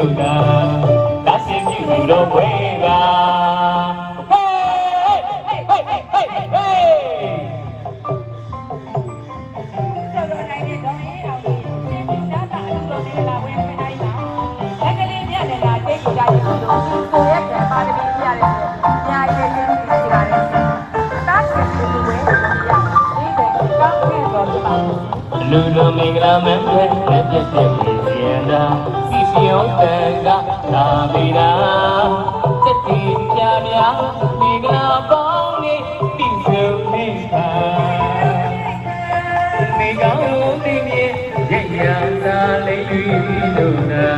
လူနာဒါစင်ပြီတော့ဝေးပါဟေးဟေးဟေးဟေးဟေးဟေးလူလူမင်္ဂလာမင်းရဲ့လက်ပြည့် ပင်ကသာမီနာစက်တီပြပြမင်္ဂလာပေါင်းလေးပြီးဆုံးနေပါမိကောင်းလို့သိမြင်ရဲ့ရံသာလေးလို့နာ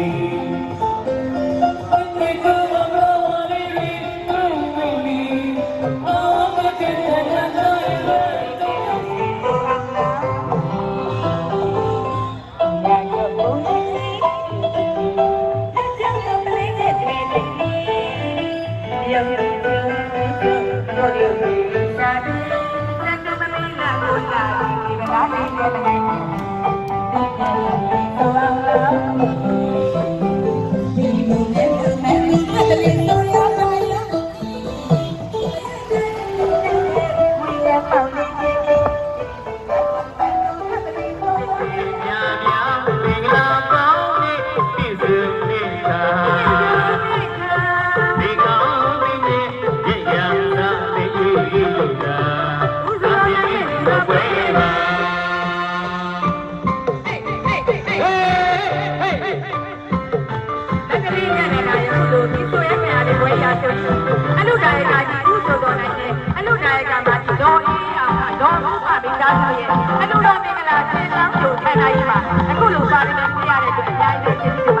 အားထုတ်ရင်အနုရောမင်္ဂလာရှင်ဆောင်ကျိုးခံနိုင်ပါအခုလိုပါရမီပြရတဲ့အတွက်အများကြီးကျေးဇူးတင်ပါ